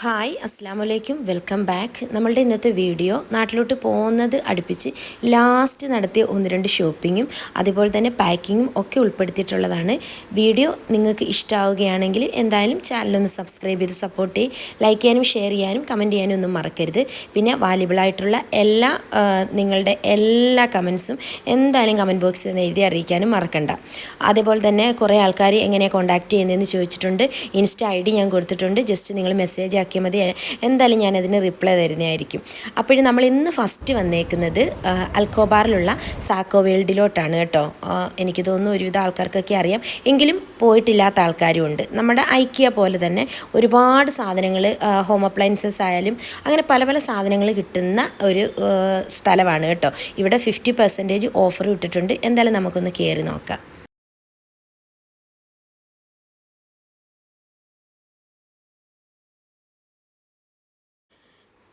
Hi അസ്സാം വലൈക്കും welcome back. നമ്മളുടെ ഇന്നത്തെ വീഡിയോ നാട്ടിലോട്ട് പോകുന്നത് അടുപ്പിച്ച് ലാസ്റ്റ് നടത്തിയ ഒന്ന് രണ്ട് ഷോപ്പിങ്ങും അതുപോലെ തന്നെ പാക്കിങ്ങും ഒക്കെ ഉൾപ്പെടുത്തിയിട്ടുള്ളതാണ്. വീഡിയോ നിങ്ങൾക്ക് ഇഷ്ടമാവുകയാണെങ്കിൽ എന്തായാലും ചാനലൊന്ന് സബ്സ്ക്രൈബ് ചെയ്ത് സപ്പോർട്ട് ചെയ്യും. ലൈക്ക് ചെയ്യാനും ഷെയർ ചെയ്യാനും കമന്റ് ചെയ്യാനും ഒന്നും മറക്കരുത്. പിന്നെ വാലിബിളായിട്ടുള്ള എല്ലാ നിങ്ങളുടെ എല്ലാ കമൻസും എന്തായാലും കമന്റ് ബോക്സിൽ നിന്ന് എഴുതി അറിയിക്കാനും മറക്കണ്ട. അതേപോലെ തന്നെ കുറേ ആൾക്കാർ എങ്ങനെയാണ് കോൺടാക്റ്റ് ചെയ്യുന്നതെന്ന് ചോദിച്ചിട്ടുണ്ട്. ഇൻസ്റ്റ ഐ ഡി ഞാൻ കൊടുത്തിട്ടുണ്ട്. ജസ്റ്റ് നിങ്ങൾ മെസ്സേജ് ആക്കിയാൽ മതി. എന്തായാലും ഞാനതിന് റിപ്ലൈ തരുന്നതായിരിക്കും. അപ്പോഴും നമ്മൾ ഇന്ന് ഫസ്റ്റ് വന്നേക്കുന്നത് അൽക്കോബാറിലുള്ള സാക്കോ വേൾഡിലോട്ടാണ് കേട്ടോ. എനിക്ക് തോന്നുന്നു ഒരുവിധ ആൾക്കാർക്കൊക്കെ അറിയാം. എങ്കിലും പോയിട്ടില്ലാത്ത ആൾക്കാരും ഉണ്ട്. നമ്മുടെ ഐക്യ പോലെ തന്നെ ഒരുപാട് സാധനങ്ങൾ ഹോം അപ്ലയൻസസ് ആയാലും അങ്ങനെ പല പല സാധനങ്ങൾ കിട്ടുന്ന ഒരു സ്ഥലമാണ് കേട്ടോ. ഇവിടെ ഫിഫ്റ്റി പെർസെന്റേജ് ഓഫർ ഇട്ടിട്ടുണ്ട്. എന്തായാലും നമുക്കൊന്ന് കയറി നോക്കാം.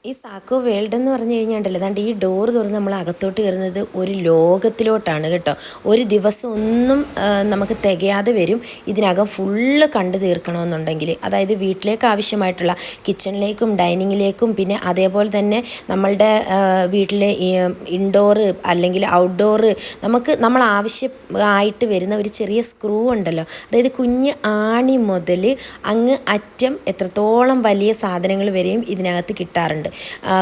ഈ സാക്കോ വേൾഡ് എന്ന് പറഞ്ഞു കഴിഞ്ഞാണ്ടല്ലോ അതാണ്ട് ഈ ഡോർ തുറന്ന് നമ്മൾ അകത്തോട്ട് കയറുന്നത് ഒരു ലോകത്തിലോട്ടാണ് കേട്ടോ. ഒരു ദിവസം ഒന്നും നമുക്ക് തികയാതെ വരും. ഇതിനകം ഫുള്ള് കണ്ടു തീർക്കണമെന്നുണ്ടെങ്കിൽ. അതായത് വീട്ടിലേക്ക് ആവശ്യമായിട്ടുള്ള കിച്ചണിലേക്കും ഡൈനിങ്ങിലേക്കും പിന്നെ അതേപോലെ തന്നെ നമ്മളുടെ വീട്ടിലെ ഇൻഡോറ് അല്ലെങ്കിൽ ഔട്ട്ഡോറ് നമുക്ക് നമ്മൾ ആവശ്യമായിട്ട് വരുന്ന ഒരു ചെറിയ സ്ക്രൂ ഉണ്ടല്ലോ. അതായത് കുഞ്ഞ് ആണി മുതൽ അങ്ങ് അറ്റം എത്രത്തോളം വലിയ സാധനങ്ങൾ വരെയും ഇതിനകത്ത് കിട്ടാറുണ്ട്.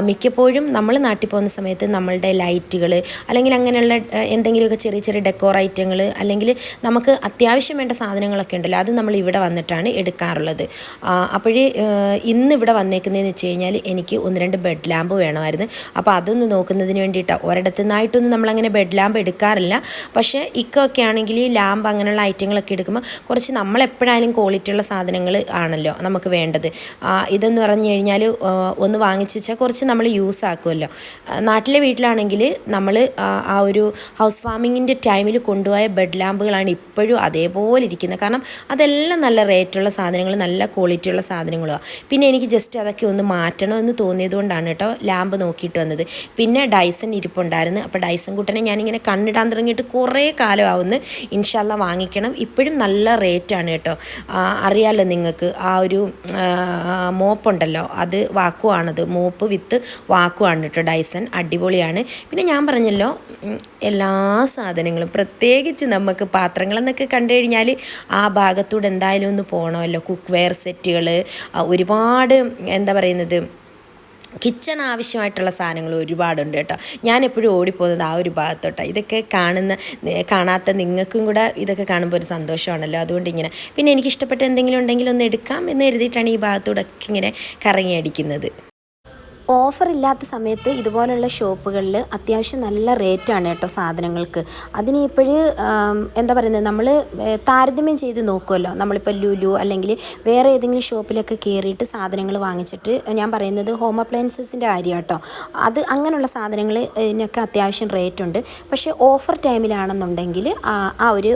മിക്കപ്പോഴും നമ്മൾ നാട്ടിൽ പോകുന്ന സമയത്ത് നമ്മളുടെ ലൈറ്റുകൾ അല്ലെങ്കിൽ അങ്ങനെയുള്ള എന്തെങ്കിലുമൊക്കെ ചെറിയ ചെറിയ ഡെക്കോർ ഐറ്റങ്ങൾ അല്ലെങ്കിൽ നമുക്ക് അത്യാവശ്യം വേണ്ട സാധനങ്ങളൊക്കെ ഉണ്ടല്ലോ അത് നമ്മൾ ഇവിടെ വന്നിട്ടാണ് എടുക്കാറുള്ളത്. അപ്പോഴേ ഇന്ന് ഇവിടെ വന്നേക്കുന്നതെന്ന് വെച്ച് കഴിഞ്ഞാൽ എനിക്ക് ഒന്ന് രണ്ട് ബെഡ് ലാമ്പ് വേണമായിരുന്നു. അപ്പോൾ അതൊന്ന് നോക്കുന്നതിന് വേണ്ടിയിട്ടാണ് ഒരിടത്തു നിന്നായിട്ടൊന്നും നമ്മളങ്ങനെ ബെഡ് ലാമ്പ് എടുക്കാറില്ല. പക്ഷേ ഇക്കൊക്കെ ആണെങ്കിൽ ലാമ്പ് അങ്ങനെയുള്ള ഐറ്റങ്ങളൊക്കെ എടുക്കുമ്പോൾ കുറച്ച് നമ്മളെപ്പോഴായാലും ക്വാളിറ്റിയുള്ള സാധനങ്ങൾ ആണല്ലോ നമുക്ക് വേണ്ടത്. ഇതെന്ന് പറഞ്ഞു കഴിഞ്ഞാൽ ഒന്ന് വാങ്ങിച്ച് വെച്ചാൽ കുറച്ച് നമ്മൾ യൂസ് ആക്കുമല്ലോ. നാട്ടിലെ വീട്ടിലാണെങ്കിൽ നമ്മൾ ആ ഒരു ഹൗസ് വാമിങ്ങിന്റെ ടൈമിൽ കൊണ്ടുപോയ ബെഡ് ലാമ്പുകളാണ് ഇപ്പോഴും അതേപോലെ ഇരിക്കുന്നത്. കാരണം അതെല്ലാം നല്ല റേറ്റുള്ള സാധനങ്ങൾ നല്ല ക്വാളിറ്റിയുള്ള സാധനങ്ങളുമാണ് പിന്നെ എനിക്ക് ജസ്റ്റ് അതൊക്കെ ഒന്ന് മാറ്റണമെന്ന് തോന്നിയത് കൊണ്ടാണ് കേട്ടോ ലാമ്പ് നോക്കിയിട്ട് വന്നത്. പിന്നെ ഡൈസൺ ഇരിപ്പുണ്ടായിരുന്നു. അപ്പോൾ ഡൈസൺ കുട്ടനെ ഞാനിങ്ങനെ കണ്ണിടാൻ തുടങ്ങിയിട്ട് കുറേ കാലമാവുന്നു. ഇൻഷാല്ല വാങ്ങിക്കണം. ഇപ്പോഴും നല്ല റേറ്റാണ് കേട്ടോ. അറിയാമല്ലോ നിങ്ങൾക്ക്? ആ ഒരു മോപ്പുണ്ടല്ലോ. അത് വാക്കുവാണത്. മോപ്പ് വിത്ത് വാക്കുവാണ് കേട്ടോ ഡൈസൺ അടിപൊളിയാണ്. പിന്നെ ഞാൻ പറഞ്ഞല്ലോ എല്ലാ സാധനങ്ങളും പ്രത്യേകിച്ച് നമുക്ക് പാത്രങ്ങളെന്നൊക്കെ കണ്ടു കഴിഞ്ഞാൽ ആ ഭാഗത്തൂടെ എന്തായാലും ഒന്ന് പോകണമല്ലോ കുക്ക് വെയർ സെറ്റുകൾ ഒരുപാട് എന്താ പറയുന്നത് കിച്ചൺ ആവശ്യമായിട്ടുള്ള സാധനങ്ങൾ ഒരുപാടുണ്ട് കേട്ടോ ഞാൻ എപ്പോഴും ഓടിപ്പോകുന്നത് ആ ഒരു ഭാഗത്തോട്ടാണ് ഇതൊക്കെ കാണുന്ന കാണാത്ത നിങ്ങൾക്കും കൂടെ ഇതൊക്കെ കാണുമ്പോൾ ഒരു സന്തോഷമാണല്ലോ. അതുകൊണ്ട് ഇങ്ങനെ. പിന്നെ എനിക്കിഷ്ടപ്പെട്ട എന്തെങ്കിലും ഉണ്ടെങ്കിൽ ഒന്ന് എടുക്കാം എന്ന് കരുതിയിട്ടാണ് ഈ ഭാഗത്തൂടെ ഇങ്ങനെ കറങ്ങി അടിക്കുന്നത്. ഓഫർ ഇല്ലാത്ത സമയത്ത് ഇതുപോലുള്ള ഷോപ്പുകളിൽ അത്യാവശ്യം നല്ല റേറ്റാണ് കേട്ടോ സാധനങ്ങൾക്ക്. അതിന് ഇപ്പോഴ് എന്താ പറയുന്നത് നമ്മൾ താരതമ്യം ചെയ്ത് നോക്കുമല്ലോ നമ്മളിപ്പോൾ ലുലു അല്ലെങ്കിൽ വേറെ ഏതെങ്കിലും ഷോപ്പിലൊക്കെ കയറിയിട്ട് സാധനങ്ങൾ വാങ്ങിച്ചിട്ട് ഞാൻ പറയുന്നത് ഹോം അപ്ലയൻസസിന്റെ കാര്യം കേട്ടോ. അത് അങ്ങനെയുള്ള സാധനങ്ങൾ ഇതിനൊക്കെ അത്യാവശ്യം റേറ്റ് ഉണ്ട്. പക്ഷേ ഓഫർ ടൈമിലാണെന്നുണ്ടെങ്കിൽ ആ ഒരു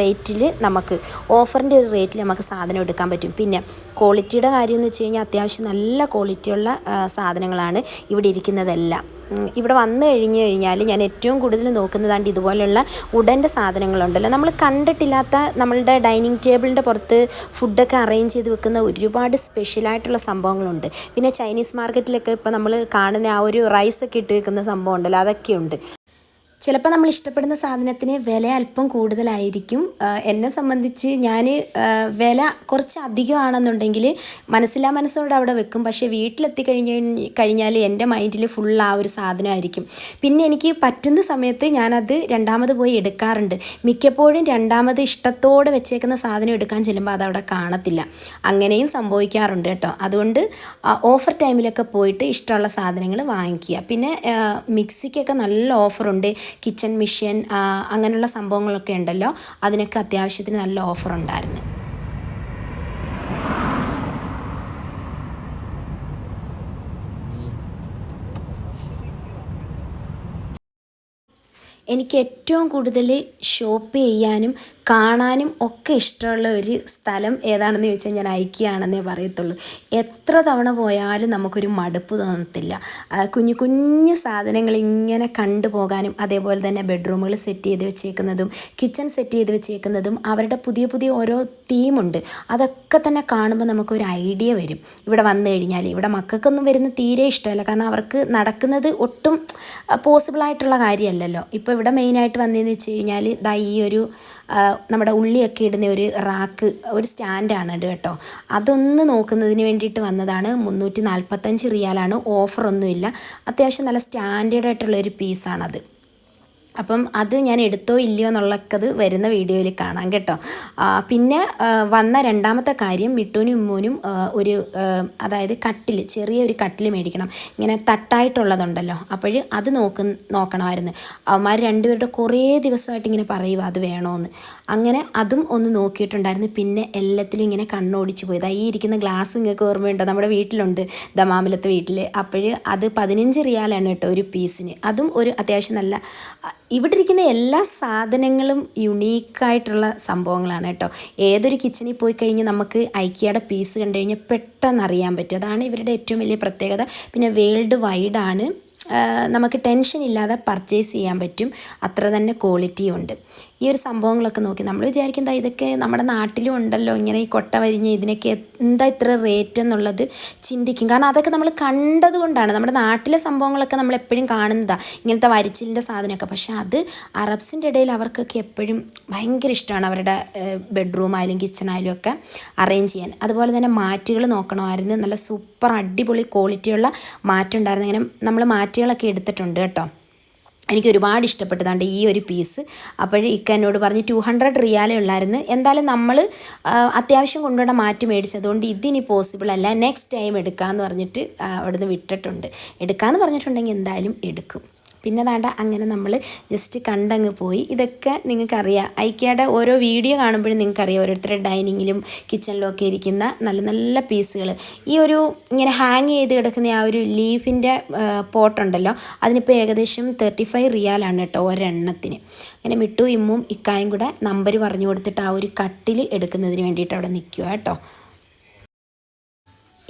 റേറ്റിൽ നമുക്ക് ഓഫറിന്റെ ഒരു റേറ്റിൽ നമുക്ക് സാധനം എടുക്കാൻ പറ്റും. പിന്നെ ക്വാളിറ്റിയുടെ കാര്യം എന്ന് വെച്ച് കഴിഞ്ഞാൽ അത്യാവശ്യം നല്ല ക്വാളിറ്റിയുള്ള ആ, സാധനങ്ങളാണ് ഇവിടെ ഇരിക്കുന്നതെല്ലാം. ഇവിടെ വന്നു കഴിഞ്ഞ് കഴിഞ്ഞാൽ ഞാൻ ഏറ്റവും കൂടുതൽ നോക്കുന്നതാണ്ട് ഇതുപോലെയുള്ള ഉടന്റെ സാധനങ്ങളുണ്ടല്ലോ. നമ്മൾ കണ്ടിട്ടില്ലാത്ത നമ്മളുടെ ഡൈനിങ് ടേബിളിന്റെ പുറത്ത് ഫുഡൊക്കെ അറേഞ്ച് ചെയ്ത് വെക്കുന്ന ഒരുപാട് സ്പെഷ്യലായിട്ടുള്ള സംഭവങ്ങളുണ്ട്. പിന്നെ ചൈനീസ് മാർക്കറ്റിലൊക്കെ ഇപ്പോൾ നമ്മൾ കാണുന്ന ആ ഒരു റൈസൊക്കെ ഇട്ട് വെക്കുന്ന സംഭവം ഉണ്ടല്ലോ അതൊക്കെയുണ്ട്. ചിലപ്പോൾ നമ്മൾ ഇഷ്ടപ്പെടുന്ന സാധനത്തിന് വില അല്പം കൂടുതലായിരിക്കും. എന്നെ സംബന്ധിച്ച് ഞാൻ വില കുറച്ച് അധികമാണെന്നുണ്ടെങ്കിൽ മനസ്സിലാ മനസ്സോടെ അവിടെ വെക്കും. പക്ഷേ വീട്ടിലെത്തി കഴിഞ്ഞ് കഴിഞ്ഞാൽ എന്റെ മൈൻഡിൽ ഫുൾ ആ ഒരു സാധനമായിരിക്കും. പിന്നെ എനിക്ക് പറ്റുന്ന സമയത്ത് ഞാനത് രണ്ടാമത് പോയി എടുക്കാറുണ്ട്. മിക്കപ്പോഴും രണ്ടാമത് ഇഷ്ടത്തോടെ വെച്ചേക്കുന്ന സാധനം എടുക്കാൻ ചെല്ലുമ്പോൾ അതവിടെ കാണത്തില്ല. അങ്ങനെയും സംഭവിക്കാറുണ്ട് കേട്ടോ. അതുകൊണ്ട് ഓഫർ ടൈമിലൊക്കെ പോയിട്ട് ഇഷ്ടമുള്ള സാധനങ്ങൾ വാങ്ങിക്കുക. പിന്നെ മിക്സിക്കൊക്കെ നല്ല ഓഫറുണ്ട് കിച്ചൺ മിഷ്യൻ അങ്ങനെയുള്ള സംഭവങ്ങളൊക്കെ ഉണ്ടല്ലോ. അതിനൊക്കെ അത്യാവശ്യത്തിന് നല്ല ഓഫർ ഉണ്ടായിരുന്നു. എനിക്ക് ഏറ്റവും കൂടുതൽ ഷോപ്പ് ചെയ്യാനും കാണാനും ഒക്കെ ഇഷ്ടമുള്ള ഒരു സ്ഥലം ഏതാണെന്ന് ചോദിച്ചാൽ ഞാൻ ഐക്യയാണെന്നേ പറയത്തുള്ളൂ. എത്ര തവണ പോയാലും നമുക്കൊരു മടുപ്പ് തോന്നത്തില്ല. കുഞ്ഞു കുഞ്ഞു സാധനങ്ങൾ ഇങ്ങനെ കണ്ടു പോകാനും അതേപോലെ തന്നെ ബെഡ്റൂമുകൾ സെറ്റ് ചെയ്ത് വെച്ചേക്കുന്നതും കിച്ചൺ സെറ്റ് ചെയ്ത് വെച്ചേക്കുന്നതും അവരുടെ പുതിയ പുതിയ ഓരോ തീമുണ്ട്. അതൊക്കെ തന്നെ കാണുമ്പോൾ നമുക്കൊരു ഐഡിയ വരും. ഇവിടെ വന്നു കഴിഞ്ഞാൽ ഇവിടെ മക്കൾക്കൊന്നും വരുന്ന തീരെ ഇഷ്ടമല്ല. കാരണം അവർക്ക് നടക്കുന്നത് ഒട്ടും പോസിബിളായിട്ടുള്ള കാര്യമല്ലല്ലോ. ഇപ്പോൾ ഇവിടെ മെയിനായിട്ട് വന്നതെന്ന് വെച്ച് കഴിഞ്ഞാൽ ദാ ഈ ഒരു നമ്മുടെ ഉള്ളിയൊക്കെ ഇടുന്ന ഒരു റാക്ക് ഒരു സ്റ്റാൻഡാണ് കേട്ടോ. അതൊന്ന് നോക്കുന്നതിന് വേണ്ടിയിട്ട് വന്നതാണ്. മുന്നൂറ്റി നാൽപ്പത്തഞ്ച് റിയാലാണ്. ഓഫറൊന്നുമില്ല. അത്യാവശ്യം നല്ല സ്റ്റാൻഡേർഡ് ആയിട്ടുള്ള ഒരു പീസാണത്. അപ്പം അത് ഞാൻ എടുത്തോ ഇല്ലയോ എന്നുള്ളക്കത് വരുന്ന വീഡിയോയിൽ കാണാം കേട്ടോ. പിന്നെ വന്ന രണ്ടാമത്തെ കാര്യം മിട്ടൂനും ഉമ്മൂനും ഒരു അതായത് കട്ടിൽ ചെറിയൊരു കട്ടിൽ മേടിക്കണം. ഇങ്ങനെ തട്ടായിട്ടുള്ളതുണ്ടല്ലോ. അപ്പോൾ അത് നോക്ക് നോക്കണമായിരുന്നു. അവന്മാർ രണ്ടുപേരുടെ കുറേ ദിവസമായിട്ട് ഇങ്ങനെ പറയുക അത് വേണമെന്ന് അങ്ങനെ അതും ഒന്ന് നോക്കിയിട്ടുണ്ടായിരുന്നു. പിന്നെ എല്ലാത്തിലും ഇങ്ങനെ കണ്ണോടിച്ച് പോയത് ഈ ഇരിക്കുന്ന ഗ്ലാസ് നിങ്ങൾക്ക് ഓർമ്മയുണ്ടോ? നമ്മുടെ വീട്ടിലുണ്ട് ദമാമിലത്തെ വീട്ടിൽ അപ്പോൾ അത് പതിനഞ്ച് റിയാലാണ് കേട്ടോ ഒരു പീസിന്. അതും ഒരു അത്യാവശ്യം നല്ല ഇവിടെ ഇരിക്കുന്ന എല്ലാ സാധനങ്ങളും യുണീക്കായിട്ടുള്ള സംഭവങ്ങളാണ് കേട്ടോ. ഏതൊരു കിച്ചണിൽ പോയി കഴിഞ്ഞ് നമുക്ക് ഐക്കിയയുടെ പീസ് കണ്ടു കഴിഞ്ഞാൽ പെട്ടെന്ന് അറിയാൻ പറ്റും. അതാണ് ഇവരുടെ ഏറ്റവും വലിയ പ്രത്യേകത. പിന്നെ വേൾഡ് വൈഡാണ് നമുക്ക് ടെൻഷൻ ഇല്ലാതെ പർച്ചേസ് ചെയ്യാൻ പറ്റും. അത്ര തന്നെ ക്വാളിറ്റിയും ഉണ്ട്. ഈ ഒരു സംഭവങ്ങളൊക്കെ നോക്കി നമ്മൾ വിചാരിക്കും "ദാ ഇതൊക്കെ നമ്മുടെ നാട്ടിലും ഉണ്ടല്ലോ ഇങ്ങനെ ഈ കൊട്ട വരിഞ്ഞ് ഇതിനൊക്കെ എന്താ ഇത്ര റേറ്റ് എന്നുള്ളത് ചിന്തിക്കും. കാരണം അതൊക്കെ നമ്മൾ കണ്ടതുകൊണ്ടാണ് നമ്മുടെ നാട്ടിലെ സംഭവങ്ങളൊക്കെ നമ്മൾ എപ്പോഴും കാണുന്നതാണ് ഇങ്ങനത്തെ വരിച്ചിലിന്റെ സാധനമൊക്കെ. പക്ഷേ അത് അറബ്സിന്റെ ഇടയിൽ അവർക്കൊക്കെ എപ്പോഴും ഭയങ്കര ഇഷ്ടമാണ് അവരുടെ ബെഡ്റൂം ആയാലും കിച്ചൺ ആയാലും ഒക്കെ അറേഞ്ച് ചെയ്യാൻ. അതുപോലെ തന്നെ മാറ്റുകൾ നോക്കണമായിരുന്നു. നല്ല സൂപ്പർ അടിപൊളി ക്വാളിറ്റിയുള്ള മാറ്റുണ്ടായിരുന്നു ഇങ്ങനെ നമ്മൾ മാറ്റുകളൊക്കെ എടുത്തിട്ടുണ്ട് കേട്ടോ. എനിക്ക് ഒരുപാട് ഇഷ്ടപ്പെട്ടതാണ്ട് ഈ ഒരു പീസ്. അപ്പോൾ ഇക്ക എന്നോട് പറഞ്ഞ് ടു ഹൺഡ്രഡ് റിയാലേ ഉള്ളായിരുന്നു. എന്തായാലും നമ്മൾ അത്യാവശ്യം കൊണ്ടുവന്ന മാറ്റി മേടിച്ചതുകൊണ്ട് ഇതിനി പോസിബിൾ അല്ല. നെക്സ്റ്റ് ടൈം എടുക്കാമെന്ന് പറഞ്ഞിട്ട് അവിടുന്ന് വിട്ടിട്ടുണ്ട്. എടുക്കാമെന്ന് പറഞ്ഞിട്ടുണ്ടെങ്കിൽ എന്തായാലും എടുക്കും. പിന്നെ താണ്ട അങ്ങനെ നമ്മൾ ജസ്റ്റ് കണ്ടങ്ങ് പോയി. ഇതൊക്കെ നിങ്ങൾക്കറിയാം. ഐക്യയുടെ ഓരോ വീഡിയോ കാണുമ്പോഴും നിങ്ങൾക്കറിയാം ഓരോരുത്തരുടെ ഡൈനിങ്ങിലും കിച്ചണിലും ഒക്കെ ഇരിക്കുന്ന നല്ല നല്ല പീസുകൾ ഈ ഒരു ഇങ്ങനെ ഹാങ് ചെയ്ത് കിടക്കുന്ന ആ ഒരു ലീഫിന്റെ പോട്ടുണ്ടല്ലോ അതിനിപ്പോൾ ഏകദേശം തേർട്ടി ഫൈവ് റിയാലാണ് കേട്ടോ ഒരെണ്ണത്തിന്. അങ്ങനെ മിട്ടു ഇമ്മും ഇക്കായും കൂടെ നമ്പർ പറഞ്ഞു കൊടുത്തിട്ട് ആ ഒരു കട്ടിൽ എടുക്കുന്നതിന് വേണ്ടിയിട്ട് അവിടെ നിൽക്കുക കേട്ടോ.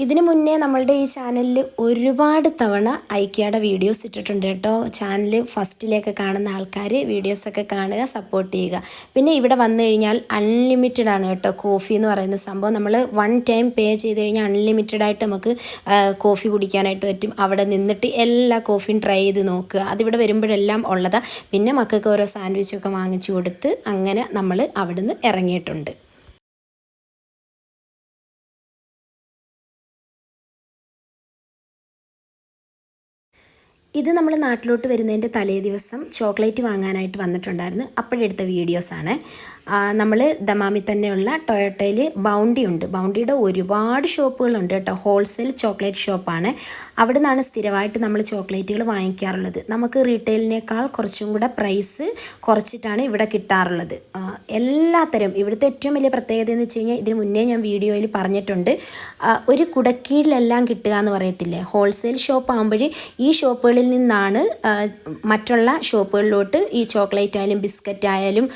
ഇതിനു മുന്നേ നമ്മളുടെ ഈ ചാനലിൽ ഒരുപാട് തവണ ഐക്യയുടെ വീഡിയോസ് ഇട്ടിട്ടുണ്ട് കേട്ടോ. ചാനൽ ഫസ്റ്റിലേക്ക് കാണുന്ന ആൾക്കാർ വീഡിയോസൊക്കെ കാണുക സപ്പോർട്ട് ചെയ്യുക. പിന്നെ ഇവിടെ വന്നു കഴിഞ്ഞാൽ അൺലിമിറ്റഡ് ആണ് കേട്ടോ കോഫി എന്ന് പറയുന്ന സംഭവം. നമ്മൾ വൺ ടൈം പേ ചെയ്ത് കഴിഞ്ഞാൽ അൺലിമിറ്റഡ് ആയിട്ട് നമുക്ക് കോഫി കുടിക്കാനായിട്ട് പറ്റും. അവിടെ നിന്നിട്ട് എല്ലാ കോഫിയും ട്രൈ ചെയ്ത് നോക്കുക. അതിവിടെ വരുമ്പോഴെല്ലാം ഉള്ളതാണ് പിന്നെ മക്കൾക്ക് ഓരോ സാൻഡ്വിച്ചൊക്കെ വാങ്ങിച്ചു കൊടുത്ത് അങ്ങനെ നമ്മൾ അവിടുന്ന് ഇറങ്ങിയിട്ടുണ്ട്. ഇത് നമ്മൾ നാട്ടിലോട്ട് വരുന്നതിന്റെ തലേ ദിവസം ചോക്ലേറ്റ് വാങ്ങാനായിട്ട് വന്നിട്ടുണ്ടായിരുന്നു. അപ്പോഴെടുത്ത വീഡിയോസാണ്. നമ്മൾ ദമാമിൽ തന്നെയുള്ള ടൊയോട്ടയിൽ ബൗണ്ടി ഉണ്ട്. ബൗണ്ടിയുടെ ഒരുപാട് ഷോപ്പുകളുണ്ട് കേട്ടോ. ഹോൾസെയിൽ ചോക്ലേറ്റ് ഷോപ്പാണ്. അവിടെ നിന്നാണ് സ്ഥിരമായിട്ട് നമ്മൾ ചോക്ലേറ്റുകൾ വാങ്ങിക്കാറുള്ളത്. നമുക്ക് റീറ്റെയിലിനേക്കാൾ കുറച്ചും കൂടെ പ്രൈസ് കുറച്ചിട്ടാണ് ഇവിടെ കിട്ടാറുള്ളത്. എല്ലാത്തരം ഇവിടുത്തെ ഏറ്റവും വലിയ പ്രത്യേകത എന്ന് വെച്ച് കഴിഞ്ഞാൽ ഇതിന് മുന്നേ ഞാൻ വീഡിയോയിൽ പറഞ്ഞിട്ടുണ്ട്. ഒരു കുടക്കീഴിലെല്ലാം കിട്ടുക എന്ന് പറയത്തില്ലേ? ഹോൾസെയിൽ ഷോപ്പ് ആകുമ്പോൾ ഈ ഷോപ്പുകളിൽ നിന്നാണ് മറ്റുള്ള ഷോപ്പുകളിലോട്ട് ഈ ചോക്ലേറ്റ് ആയാലും ബിസ്ക്കറ്റ് ആയാലും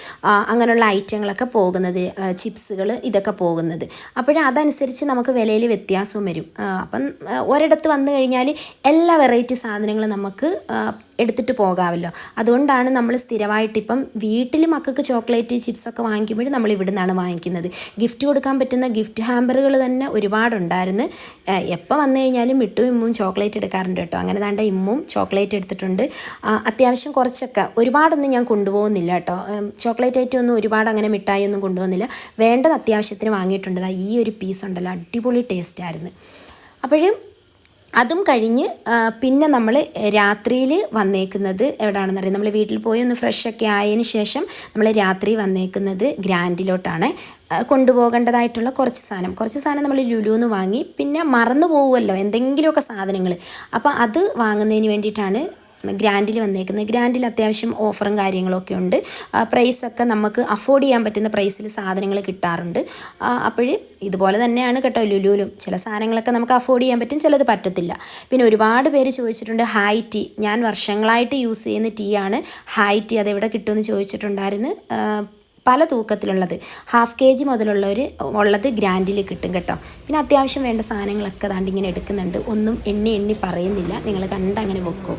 അങ്ങനെയുള്ള ഐറ്റങ്ങളൊക്കെ പോകുന്നത് ചിപ്സുകൾ ഇതൊക്കെ പോകുന്നത്. അപ്പോൾ അതനുസരിച്ച് നമുക്ക് വിലയിൽ വ്യത്യാസവും വരും. അപ്പം ഒരിടത്ത് വന്നു കഴിഞ്ഞാൽ എല്ലാ വെറൈറ്റി സാധനങ്ങളും നമുക്ക് എടുത്തിട്ട് പോകാമല്ലോ. അതുകൊണ്ടാണ് നമ്മൾ സ്ഥിരമായിട്ട് ഇപ്പം വീട്ടിൽ മക്കൾക്ക് ചോക്ലേറ്റ് ചിപ്സൊക്കെ വാങ്ങിക്കുമ്പോൾ നമ്മൾ ഇവിടെ നിന്നാണ് വാങ്ങിക്കുന്നത്. ഗിഫ്റ്റ് കൊടുക്കാൻ പറ്റുന്ന ഗിഫ്റ്റ് ഹാമ്പറുകൾ തന്നെ ഒരുപാടുണ്ടായിരുന്നു. എപ്പോൾ വന്നു കഴിഞ്ഞാലും മിട്ടും ഇമ്മും ചോക്ലേറ്റ് എടുക്കാറുണ്ട് കേട്ടോ. അങ്ങനെ താണ്ട ഇമ്മും ചോക്ലേറ്റ് എടുത്തിട്ടുണ്ട്. അത്യാവശ്യം കുറച്ചൊക്കെ. ഒരുപാടൊന്നും ഞാൻ കൊണ്ടുപോകുന്നില്ല കേട്ടോ. ചോക്ലേറ്റ് ഐറ്റം ഒന്നും ഒരുപാട് അങ്ങനെ മിഠായി ഒന്നും കൊണ്ടുപോകുന്നില്ല. വേണ്ടത് അത്യാവശ്യത്തിന് വാങ്ങിയിട്ടുണ്ട്. ഈ ഒരു പീസ് ഉണ്ടല്ലോ. അടിപൊളി ടേസ്റ്റ് ആയിരുന്നു. അപ്പോഴും അതും കഴിഞ്ഞ് പിന്നെ നമ്മൾ രാത്രിയിൽ വന്നേക്കുന്നത് എവിടെയാണെന്ന് അറിയാം. നമ്മൾ വീട്ടിൽ പോയി ഒന്ന് ഫ്രഷ് ഒക്കെ ആയതിന് ശേഷം നമ്മൾ രാത്രി വന്നേക്കുന്നത് ഗ്രാൻഡിലോട്ടാണ്. കൊണ്ടുപോകേണ്ടതായിട്ടുള്ള കുറച്ച് സാധനം. കുറച്ച് സാധനം നമ്മൾ ലുലുന്ന് വാങ്ങി പിന്നെ മറന്നു പോകുമല്ലോ എന്തെങ്കിലുമൊക്കെ സാധനങ്ങൾ അപ്പോൾ അത് വാങ്ങുന്നതിന് വേണ്ടിയിട്ടാണ് ഗ്രാൻഡിൽ വന്നേക്കുന്നത്. ഗ്രാൻഡിൽ അത്യാവശ്യം ഓഫറും കാര്യങ്ങളൊക്കെ ഉണ്ട്. പ്രൈസൊക്കെ നമുക്ക് അഫോർഡ് ചെയ്യാൻ പറ്റുന്ന പ്രൈസിൽ സാധനങ്ങൾ കിട്ടാറുണ്ട്. അപ്പോൾ ഇതുപോലെ തന്നെയാണ് കേട്ടോ ലുലുലും ചില സാധനങ്ങളൊക്കെ നമുക്ക് അഫോർഡ് ചെയ്യാൻ പറ്റും ചിലത് പറ്റത്തില്ല. പിന്നെ ഒരുപാട് പേര് ചോദിച്ചിട്ടുണ്ട് ഹൈ ടീ ഞാൻ വർഷങ്ങളായിട്ട് യൂസ് ചെയ്യുന്ന ടീ ആണ്. ഹൈ ടീ അതെവിടെ കിട്ടുമെന്ന് ചോദിച്ചിട്ടുണ്ടായിരുന്നു. പല തൂക്കത്തിലുള്ളത്. ഹാഫ് കെ ജി മുതലുള്ളവർ ഉള്ളത് ഗ്രാൻഡിൽ കിട്ടും കേട്ടോ. പിന്നെ അത്യാവശ്യം വേണ്ട സാധനങ്ങളൊക്കെ ദാണ്ട് ഇങ്ങനെ എടുക്കുന്നുണ്ട്. ഒന്നും എണ്ണി എണ്ണി പറയുന്നില്ല. നിങ്ങൾ കണ്ടങ്ങനെ വെക്കൂ.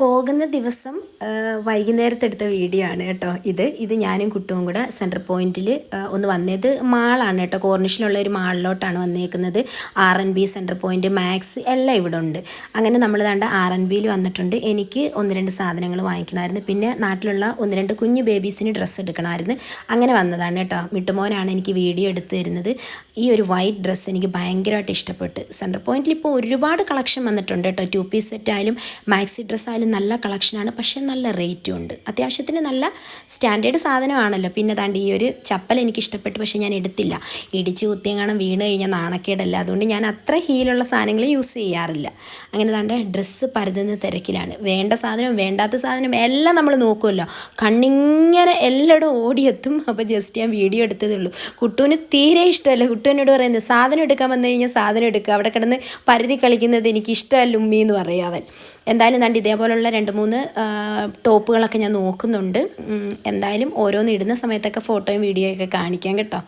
പോകുന്ന ദിവസം വൈകുന്നേരത്തെ എടുത്ത വീഡിയോ ആണ് കേട്ടോ ഇത്. ഇത് ഞാനും കുട്ടുവും കൂടെ സെൻട്രൽ പോയിന്റിൽ ഒന്ന് വന്നത് മാളാണ് കേട്ടോ. കോർണിഷിലുള്ള ഒരു മാളിലോട്ടാണ് വന്നേക്കുന്നത്. R N B central point Max എല്ലാം ഇവിടെ ഉണ്ട്. അങ്ങനെ നമ്മൾ താണ്ട ആർ എൻ ബിയിൽ വന്നിട്ടുണ്ട്. എനിക്ക് ഒന്ന് രണ്ട് സാധനങ്ങൾ വാങ്ങിക്കണമായിരുന്നു പിന്നെ നാട്ടിലുള്ള ഒന്ന് രണ്ട് കുഞ്ഞു ബേബീസിന് ഡ്രസ്സ് എടുക്കണമായിരുന്നു അങ്ങനെ വന്നതാണ് കേട്ടോ. മിട്ടുമോനാണ് എനിക്ക് വീഡിയോ എടുത്ത് തരുന്നത്. ഈ ഒരു വൈറ്റ് ഡ്രസ്സ് എനിക്ക് ഭയങ്കരമായിട്ട് ഇഷ്ടപ്പെട്ട്. സെന്റർ പോയിന്റിൽ ഇപ്പോൾ ഒരുപാട് കളക്ഷൻ വന്നിട്ടുണ്ട് കേട്ടോ ടു പീസ് സെറ്റ് ആയാലും മാക്സി ഡ്രസ്സായാലും നല്ല കളക്ഷനാണ് പക്ഷേ നല്ല റേറ്റും ഉണ്ട്. അത്യാവശ്യത്തിന് നല്ല സ്റ്റാൻഡേർഡ് സാധനമാണല്ലോ. പിന്നെ താണ്ട് ഈ ഒരു ചപ്പൽ എനിക്ക് ഇഷ്ടപ്പെട്ടു പക്ഷേ ഞാൻ എടുത്തില്ല. ഇടിച്ച് കുത്തിയെങ്ങാനും വീണ് കഴിഞ്ഞാൽ നാണക്കേടല്ല. അതുകൊണ്ട് ഞാൻ അത്ര ഹീലുള്ള സാധനങ്ങൾ യൂസ് ചെയ്യാറില്ല. അങ്ങനെ താണ്ട് ഡ്രസ്സ് പരതുന്ന തിരക്കിലാണ്. വേണ്ട സാധനം വേണ്ടാത്ത സാധനം എല്ലാം നമ്മൾ നോക്കുമല്ലോ കണ്ണിങ്ങനെ എല്ലായിടും ഓടിയെത്തും. അപ്പോൾ ജസ്റ്റ് ഞാൻ വീഡിയോ എടുത്തതേ ഉള്ളൂ. കുട്ടുവിന് തീരെ ഇഷ്ടമല്ല കുട്ടു എന്നോട് പറയുന്നത് സാധനം എടുക്കാൻ വന്നു കഴിഞ്ഞാൽ സാധനം എടുക്കുക അവിടെ കിടന്ന് പരുതി കളിക്കുന്നത് എനിക്ക് ഇഷ്ടമല്ല ഉമ്മി എന്ന് പറയും അവൻ. എന്തായാലും കണ്ട് ഇതേപോലുള്ള രണ്ട് മൂന്ന് ടോപ്പുകളൊക്കെ ഞാൻ നോക്കുന്നുണ്ട്. എന്തായാലും ഓരോന്ന് ഇടുന്ന സമയത്തൊക്കെ ഫോട്ടോയും വീഡിയോയൊക്കെ കാണിക്കാം കേട്ടോ.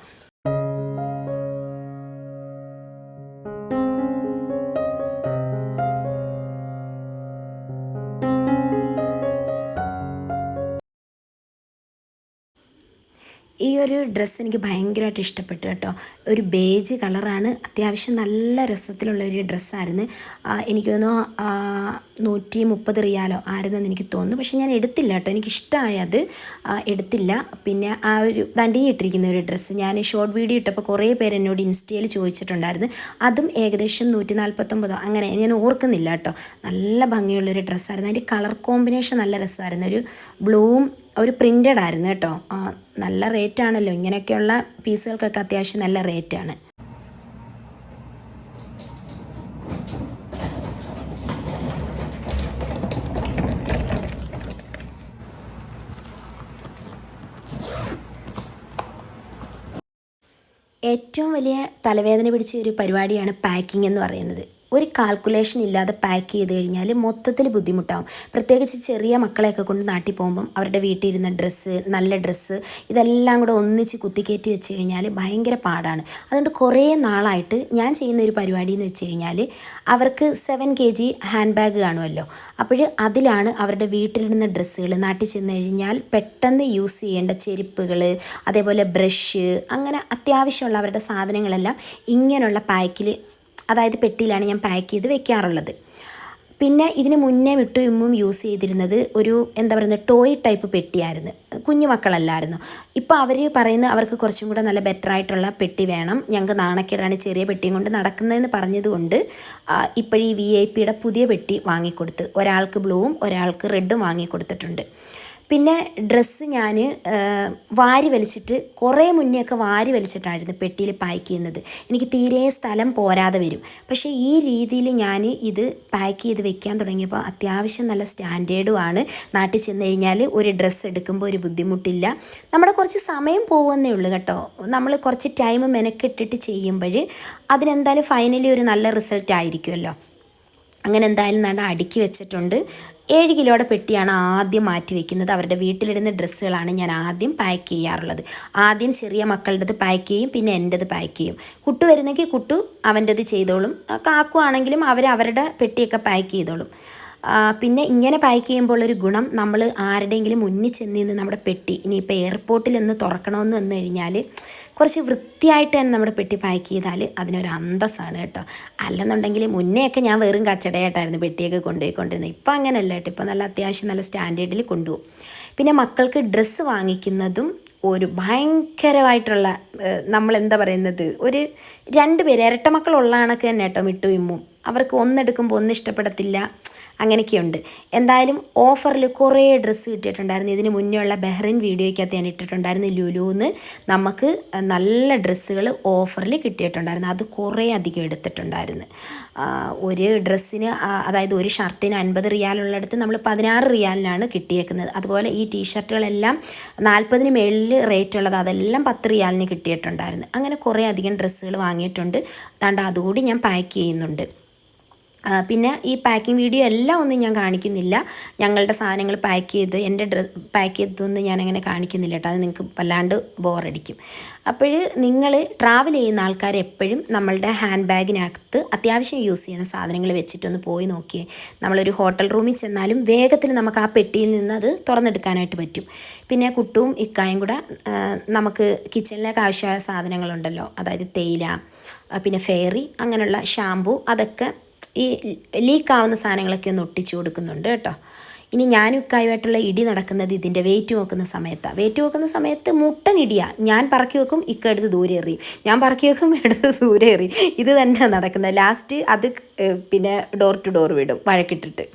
ഈ ഒരു ഡ്രസ്സ് എനിക്ക് ഭയങ്കരമായിട്ട് ഇഷ്ടപ്പെട്ടു കേട്ടോ. ഒരു ബേജ് കളറാണ് അത്യാവശ്യം നല്ല രസത്തിലുള്ള ഒരു ഡ്രസ്സായിരുന്നു എനിക്ക് തോന്നുന്നു നൂറ്റി മുപ്പത് റിയാലോ ആയിരുന്നെന്ന് എനിക്ക് തോന്നുന്നു. പക്ഷെ ഞാൻ എടുത്തില്ല കേട്ടോ. എനിക്ക് ഇഷ്ടമായത് എടുത്തില്ല. പിന്നെ ആ ഒരു തണ്ടി ഇട്ടിരിക്കുന്ന ഒരു ഡ്രസ്സ് ഞാൻ ഷോർട്ട് വീഡിയോ ഇട്ടപ്പോൾ കുറേ പേര് എന്നോട് ഇൻസ്റ്റയിൽ ചോദിച്ചിട്ടുണ്ടായിരുന്നു. അതും ഏകദേശം നൂറ്റി നാൽപ്പത്തൊമ്പതോ അങ്ങനെ ഞാൻ ഓർക്കുന്നില്ല കേട്ടോ. നല്ല ഭംഗിയുള്ളൊരു ഡ്രസ്സായിരുന്നു അതിന്റെ കളർ കോമ്പിനേഷൻ നല്ല രസമായിരുന്നു. ഒരു ബ്ലൂവും ഒരു പ്രിന്റഡ് ആയിരുന്നു കേട്ടോ. നല്ല റേറ്റ് ആണല്ലോ. ഇങ്ങനെയൊക്കെയുള്ള പീസുകൾക്കൊക്കെ അത്യാവശ്യം നല്ല റേറ്റ് ആണ്. ഏറ്റവും വലിയ തലവേദന പിടിച്ച ഒരു പരിപാടിയാണ് പാക്കിംഗ് എന്ന് പറയുന്നത്. ഒരു കാൽക്കുലേഷൻ ഇല്ലാതെ പാക്ക് ചെയ്ത് കഴിഞ്ഞാൽ മൊത്തത്തിൽ ബുദ്ധിമുട്ടാവും. പ്രത്യേകിച്ച് ചെറിയ മക്കളെയൊക്കെ കൊണ്ട് നാട്ടിൽ പോകുമ്പം അവരുടെ വീട്ടിൽ ഇരുന്ന ഡ്രസ്സ് നല്ല ഡ്രസ്സ് ഇതെല്ലാം കൂടെ ഒന്നിച്ച് കുത്തിക്കയറ്റി വെച്ച് കഴിഞ്ഞാൽ ഭയങ്കര പാടാണ്. അതുകൊണ്ട് കുറേ നാളായിട്ട് ഞാൻ ചെയ്യുന്ന ഒരു പരിപാടി എന്ന് വെച്ച് കഴിഞ്ഞാൽ അവർക്ക് seven K G hand bag കാണുമല്ലോ. അപ്പോൾ അതിലാണ് അവരുടെ വീട്ടിലിരുന്ന ഡ്രസ്സുകൾ നാട്ടിൽ ചെന്ന് കഴിഞ്ഞാൽ പെട്ടെന്ന് യൂസ് ചെയ്യേണ്ട ചെരുപ്പുകൾ അതേപോലെ ബ്രഷ് അങ്ങനെ അത്യാവശ്യമുള്ള അവരുടെ സാധനങ്ങളെല്ലാം ഇങ്ങനെയുള്ള പാക്കിൽ അതായത് പെട്ടിയിലാണ് ഞാൻ പാക്ക് ചെയ്ത് വെക്കാറുള്ളത്. പിന്നെ ഇതിന് മുന്നേ വിട്ടു ഇമ്മും യൂസ് ചെയ്തിരുന്നത് ഒരു എന്താ പറയുന്നത് ടോയ് ടൈപ്പ് പെട്ടിയായിരുന്നു. കുഞ്ഞു മക്കളല്ലായിരുന്നു. ഇപ്പോൾ അവർ പറയുന്ന അവർക്ക് കുറച്ചും കൂടെ നല്ല ബെറ്റർ ആയിട്ടുള്ള പെട്ടി വേണം. ഞങ്ങൾക്ക് നാണക്കേടാണ് ചെറിയ പെട്ടിയും കൊണ്ട് നടക്കുന്നതെന്ന് പറഞ്ഞതുകൊണ്ട് ഇപ്പോഴീ വി ഐ പിയുടെ പുതിയ പെട്ടി വാങ്ങിക്കൊടുത്ത് ഒരാൾക്ക് ബ്ലൂവും ഒരാൾക്ക് റെഡും വാങ്ങിക്കൊടുത്തിട്ടുണ്ട്. പിന്നെ ഡ്രസ്സ് ഞാൻ വാരി വലിച്ചിട്ട് കുറേ മുന്നേ ഒക്കെ വാരി വലിച്ചിട്ടായിരുന്നു പെട്ടിയിൽ പാക്ക് ചെയ്യുന്നത് എനിക്ക് തീരെ സ്ഥലം പോരാതെ വരും. പക്ഷേ ഈ രീതിയിൽ ഞാൻ ഇത് പാക്ക് ചെയ്ത് വെക്കാൻ തുടങ്ങിയപ്പോൾ അത്യാവശ്യം നല്ല സ്റ്റാൻഡേർഡുമാണ് നാട്ടിൽ ചെന്ന് കഴിഞ്ഞാൽ ഒരു ഡ്രസ്സ് എടുക്കുമ്പോൾ ഒരു ബുദ്ധിമുട്ടില്ല. നമ്മുടെ കുറച്ച് സമയം പോകുന്നേ ഉള്ളൂ കേട്ടോ. നമ്മൾ കുറച്ച് ടൈം മെനക്കെട്ടിട്ട് ചെയ്യുമ്പോൾ അതിനെന്തായാലും ഫൈനലി ഒരു നല്ല റിസൾട്ട് ആയിരിക്കുമല്ലോ. അങ്ങനെ എന്തായാലും നട അടുക്കി വെച്ചിട്ടുണ്ട്. ഏഴ് കിലോയുടെ പെട്ടിയാണ് ആദ്യം മാറ്റി വെക്കുന്നത്. അവരുടെ വീട്ടിലിടുന്ന ഡ്രസ്സുകളാണ് ഞാൻ ആദ്യം പാക്ക് ചെയ്യാറുള്ളത്. ആദ്യം ചെറിയ മക്കളുടേത് പാക്ക് ചെയ്യും പിന്നെ എന്റെത് പാക്ക് ചെയ്യും. കുട്ടു വരുന്നെങ്കിൽ കുട്ടു അവന്റെത് ചെയ്തോളും. കാക്കുവാണെങ്കിലും അവർ അവരുടെ പെട്ടിയൊക്കെ പാക്ക് ചെയ്തോളും. പിന്നെ ഇങ്ങനെ പാക്ക് ചെയ്യുമ്പോൾ ഒരു ഗുണം നമ്മൾ ആരുടെയെങ്കിലും മുന്നിൽ ചെന്ന് നിന്ന് നമ്മുടെ പെട്ടി ഇനിയിപ്പോൾ എയർപോർട്ടിൽ ഒന്ന് തുറക്കണമെന്ന് വന്നു കഴിഞ്ഞാൽ കുറച്ച് വൃത്തിയായിട്ട് തന്നെ നമ്മുടെ പെട്ടി പാക്ക് ചെയ്താൽ അതിനൊരു അന്തസ്സാണ് കേട്ടോ. അല്ലെന്നുണ്ടെങ്കിൽ മുന്നേയൊക്കെ ഞാൻ വെറും കച്ചടയായിട്ടായിരുന്നു പെട്ടിയൊക്കെ കൊണ്ടുപോയിക്കൊണ്ടിരുന്നത്. ഇപ്പോൾ അങ്ങനെയല്ല കേട്ടോ. ഇപ്പോൾ നല്ല അത്യാവശ്യം നല്ല സ്റ്റാൻഡേർഡിൽ കൊണ്ടുപോകും. പിന്നെ മക്കൾക്ക് ഡ്രസ്സ് വാങ്ങിക്കുന്നതും ഒരു ഭയങ്കരമായിട്ടുള്ള നമ്മളെന്താ പറയുന്നത് ഒരു രണ്ട് പേര് ഇരട്ട മക്കളുള്ള കണക്ക് തന്നെ കേട്ടോ മിട്ടു ഇമ്മും. അവർക്ക് ഒന്നെടുക്കുമ്പോൾ ഒന്ന് ഇഷ്ടപ്പെടത്തില്ല. അങ്ങനെയൊക്കെയുണ്ട്. എന്തായാലും ഓഫറിൽ കുറേ ഡ്രസ്സ് കിട്ടിയിട്ടുണ്ടായിരുന്നു. ഇതിന് മുന്നേ ഉള്ള ബെഹ്റിൻ വീഡിയോയ്ക്കകത്ത് ഞാൻ ഇട്ടിട്ടുണ്ടായിരുന്നു ലുലുന്ന്. നമുക്ക് നല്ല ഡ്രസ്സുകൾ ഓഫറിൽ കിട്ടിയിട്ടുണ്ടായിരുന്നു. അത് കുറേ അധികം എടുത്തിട്ടുണ്ടായിരുന്നു. ഒരു ഡ്രസ്സിന് അതായത് ഒരു ഷർട്ടിന് അൻപത് റിയാലുള്ളിടത്ത് നമ്മൾ പതിനാറ് റിയാലിനാണ് കിട്ടിയേക്കുന്നത്. അതുപോലെ ഈ ടീഷർട്ടുകളെല്ലാം നാൽപ്പതിന് മേളിൽ റേറ്റ് ഉള്ളത് അതെല്ലാം പത്ത് റിയാലിന് കിട്ടിയിട്ടുണ്ടായിരുന്നു. അങ്ങനെ കുറേ അധികം ഡ്രസ്സുകൾ വാങ്ങിയിട്ടുണ്ട്. അതുകൊണ്ട് അതുകൂടി ഞാൻ പാക്ക് ചെയ്യുന്നുണ്ട്. പിന്നെ ഈ പാക്കിംഗ് വീഡിയോ എല്ലാം ഒന്നും ഞാൻ കാണിക്കുന്നില്ല. ഞങ്ങളുടെ സാധനങ്ങൾ പാക്ക് ചെയ്ത് എന്റെ ഡ്രസ് പാക്ക് ചെയ്തതൊന്നും ഞാൻ അങ്ങനെ കാണിക്കുന്നില്ല കേട്ടോ. അത് നിങ്ങൾക്ക് വല്ലാണ്ട് ബോറടിക്കും അപ്പോൾ നിങ്ങൾ ട്രാവൽ ചെയ്യുന്ന ആൾക്കാർ എപ്പോഴും നമ്മളുടെ ഹാൻഡ് ബാഗിനകത്ത് അത്യാവശ്യം യൂസ് ചെയ്യുന്ന സാധനങ്ങൾ വെച്ചിട്ടൊന്ന് പോയി നോക്കിയേ. നമ്മളൊരു ഹോട്ടൽ റൂമിൽ ചെന്നാലും വേഗത്തിൽ നമുക്ക് ആ പെട്ടിയിൽ നിന്ന് അത് തുറന്നെടുക്കാനായിട്ട് പറ്റും. പിന്നെ കുട്ടും ഇക്കായും കൂടെ നമുക്ക് കിച്ചണിലേക്ക് ആവശ്യമായ സാധനങ്ങളുണ്ടല്ലോ. അതായത് തേയില പിന്നെ ഫെയറി അങ്ങനെയുള്ള ഷാമ്പു അതൊക്കെ ഈ ലീക്കാവുന്ന സാധനങ്ങളൊക്കെ ഒന്ന് ഒട്ടിച്ചു കൊടുക്കുന്നുണ്ട് കേട്ടോ. ഇനി ഞാനും ഇക്കായുമായിട്ടുള്ള ഇടി നടക്കുന്നത് ഇതിന്റെ വെയിറ്റ് നോക്കുന്ന സമയത്താണ് വെയിറ്റ് നോക്കുന്ന സമയത്ത് മുട്ടൻ ഇടിയാണ് ഞാൻ പറക്കി വെക്കും ഇക്ക എടുത്ത് ദൂരെ എറിയും. ഞാൻ പറക്കി വെക്കും എടുത്ത് ദൂരെ എറിയും. ഇത് തന്നെ നടക്കുന്നത്. ലാസ്റ്റ് അത് പിന്നെ ഡോർ ടു ഡോർ വിടും വഴക്കിട്ടിട്ട്.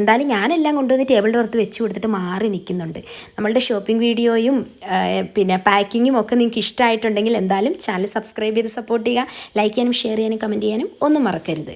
എന്തായാലും ഞാനെല്ലാം കൊണ്ടുവന്ന് ടേബിളിന്റെ പുറത്ത് വെച്ച് കൊടുത്തിട്ട് മാറി നിൽക്കുന്നുണ്ട്. നമ്മളുടെ ഷോപ്പിംഗ് വീഡിയോയും പിന്നെ പാക്കിങ്ങും ഒക്കെ നിങ്ങൾക്ക് ഇഷ്ടമായിട്ടുണ്ടെങ്കിൽ എന്തായാലും ചാനൽ സബ്സ്ക്രൈബ് ചെയ്ത് സപ്പോർട്ട് ചെയ്യുക. ലൈക്ക് ചെയ്യാനും ഷെയർ ചെയ്യാനും കമന്റ് ചെയ്യാനും ഒന്നും മറക്കരുത്.